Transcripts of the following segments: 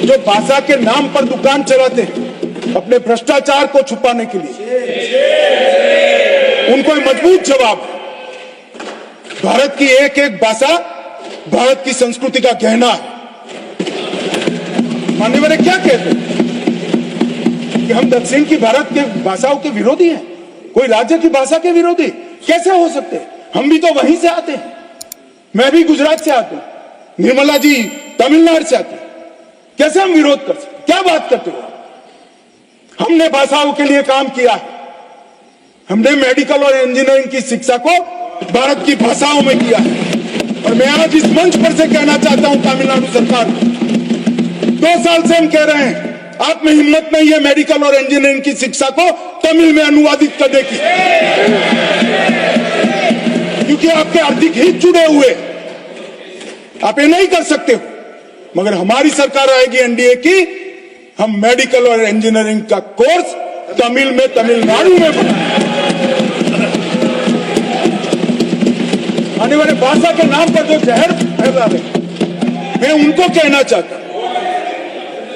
जो भाषा के नाम पर दुकान चलाते हैं, अपने भ्रष्टाचार को छुपाने के लिए। उनको मज़बूत जवाब भारत की एक एक भाषा भारत की संस्कृति का गहना है। मानने वाले क्या कहते हैं? कि हम दक्षिण की भारत के भाषाओं के विरोधी हैं? कोई राज्य की भाषा के विरोधी? कैसे हो सकते हम भी तो वहीं से आते हैं। मैं भी गुजरात से आता हूँ। निर्मला जी तमिलनाडु से आते हैं। कैसे हम विरोध कर सकते क्या बात करते हो हमने भाषाओं के लिए काम किया है। हमने मेडिकल और इंजीनियरिंग की शिक्षा को भारत की भाषाओं में किया है। और मैं आज इस मंच पर से कहना चाहता हूँ, तमिलनाडु सरकार दो साल से हम कह रहे हैं, आप में हिम्मत नहीं है मेडिकल और इंजीनियरिंग की शिक्षा को तमिल में अनुवादित करने की। क्योंकि आपके आर्थिक हित जुड़े हुए आप ये नहीं कर सकते हो। मगर हमारी सरकार आएगी एनडीए की, हम मेडिकल और इंजीनियरिंग का कोर्स तमिल में, तमिलनाडु में आने वाले भाषा के नाम पर जो जहर फैला रहे मैं उनको कहना चाहता हूँ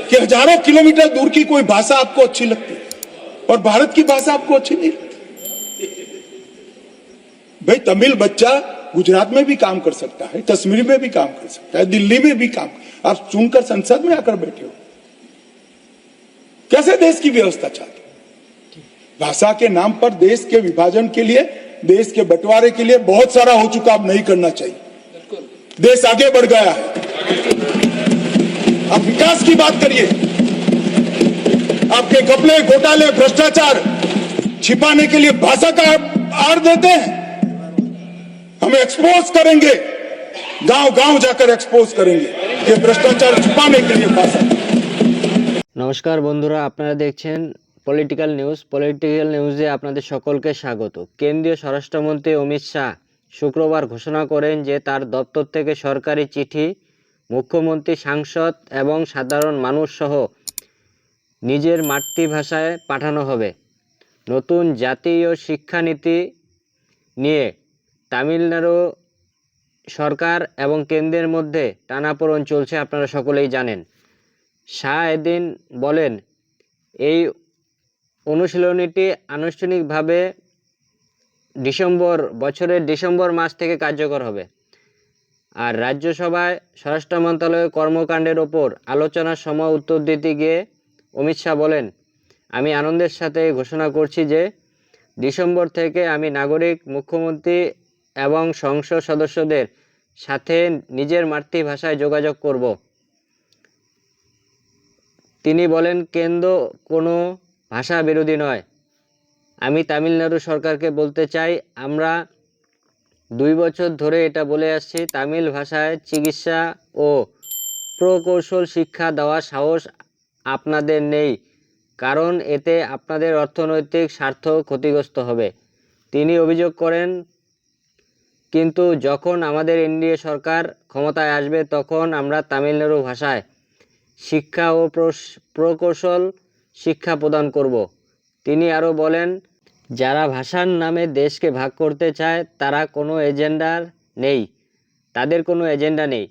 कि हज़ारों किलोमीटर दूर की कोई भाषा आपको अच्छी लगती और भारत की भाषा आपको अच्छी नहीं लगती। भाई, तमिल बच्चा गुजरात में भी काम कर सकता है, कश्मीर में भी काम कर सकता है, दिल्ली में भी काम आप चुनकर संसद में आकर बैठे हो। कैसे देश की व्यवस्था चाहते? भाषा के नाम पर देश के विभाजन के लिए देश के बंटवारे के लिए बहुत सारा हो चुका अब नहीं करना चाहिए। देश आगे बढ़ गया है। आप विकास की बात करिए। आपके घपले घोटाले भ्रष्टाचार छिपाने के लिए भाषा का आड़ देते हैं। हम एक्सपोज करेंगे। गांव गांव जाकर एक्सपोज करेंगे ये भ्रष्टाचार छुपाने के लिए भाषा নমস্কার বন্ধুরা আপনারা দেখছেন পলিটিক্যাল নিউজ পলিটিক্যাল নিউজে আপনাদের সকলকে স্বাগত কেন্দ্রীয় স্বরাষ্ট্রমন্ত্রী অমিত শাহ শুক্রবার ঘোষণা করেন যে তার দপ্তর থেকে সরকারি চিঠি মুখ্যমন্ত্রী সাংসদ এবং সাধারণ মানুষ সহ নিজের মাতৃভাষায় পাঠানো হবে নতুন জাতীয় শিক্ষানীতি নিয়ে তামিলনাড়ু সরকার এবং কেন্দ্রের মধ্যে টানাপোড়েন চলছে আপনারা সকলেই জানেন। শাহ এদিন বলেন, এই অনুশীলনীটি আনুষ্ঠানিকভাবে ডিসেম্বর, বছরের ডিসেম্বর মাস থেকে কার্যকর হবে। আর রাজ্যসভায় স্বরাষ্ট্র মন্ত্রণালয়ের কর্মকাণ্ডের ওপর আলোচনার সময় উত্তর দিতে গিয়ে অমিত শাহ বলেন, আমি আনন্দের সাথে ঘোষণা করছি যে ডিসেম্বর থেকে আমি নাগরিক মুখ্যমন্ত্রী এবং সংসদ সদস্যদের সাথে নিজের মাতৃভাষায় যোগাযোগ করব। তিনি বলেন, কেন্দ্র কোনো ভাষা বিরোধী নয়। আমি তামিলনাড়ু সরকারকে বলতে চাই, আমরা দুই বছর ধরে এটা বলে আসছি, তামিল ভাষায় চিকিৎসা ও প্রকৌশল শিক্ষা দেওয়ার সাহস আপনাদের নেই, কারণ এতে আপনাদের অর্থনৈতিক স্বার্থ ক্ষতিগ্রস্ত হবে। তিনি অভিযোগ করেন কিন্তু যখন আমাদের এনডিএ সরকার ক্ষমতায় আসবে, তখন আমরা তামিলনাড়ু ভাষায় শিক্ষা ও প্রকৌশল শিক্ষা প্রদান করব। তিনি আরও বলেন, যারা ভাষার নামে দেশকে ভাগ করতে চায়, তারা কোনো এজেন্ডার নেই। তাদের কোনো এজেন্ডা নেই।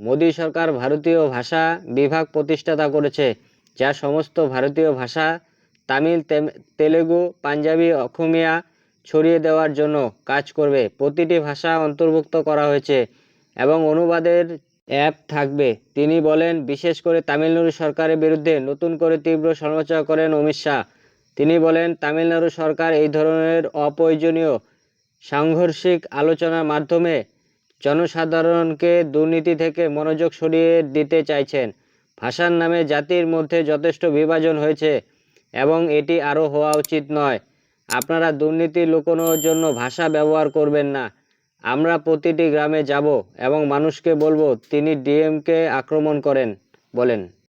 মোদী সরকার ভারতীয় ভাষা বিভাগ প্রতিষ্ঠাতা করেছে, যা সমস্ত ভারতীয় ভাষা, তামিল, তেম- তেলেগু, পাঞ্জাবি, অখমিয়া ছড়িয়ে দেওয়ার জন্য কাজ করবে। প্রতিটি ভাষা অন্তর্ভুক্ত করা হয়েছে এবং অনুবাদের অ্যাপ থাকবে। তিনি বলেন, বিশেষ করে তামিলনাড়ু সরকারের বিরুদ্ধে নতুন করে তীব্র সমালোচনা করেন অমিত শাহ। তিনি বলেন, তামিলনাড়ু সরকার এই ধরনের অপ্রয়োজনীয় সাংঘর্ষিক আলোচনার মাধ্যমে জনসাধারণকে দুর্নীতি থেকে মনোযোগ সরিয়ে দিতে চাইছেন। ভাষার নামে জাতির মধ্যে যথেষ্ট বিভাজন হয়েছে এবং এটি আরও হওয়া উচিত নয়। আপনারা দুর্নীতি লুকোনোর জন্য ভাষা ব্যবহার করবেন না। আমরা প্রতিটি গ্রামে যাব এবং মানুষকে বলব, তিনি ডিএমকে আক্রমণ করেন, বলেন।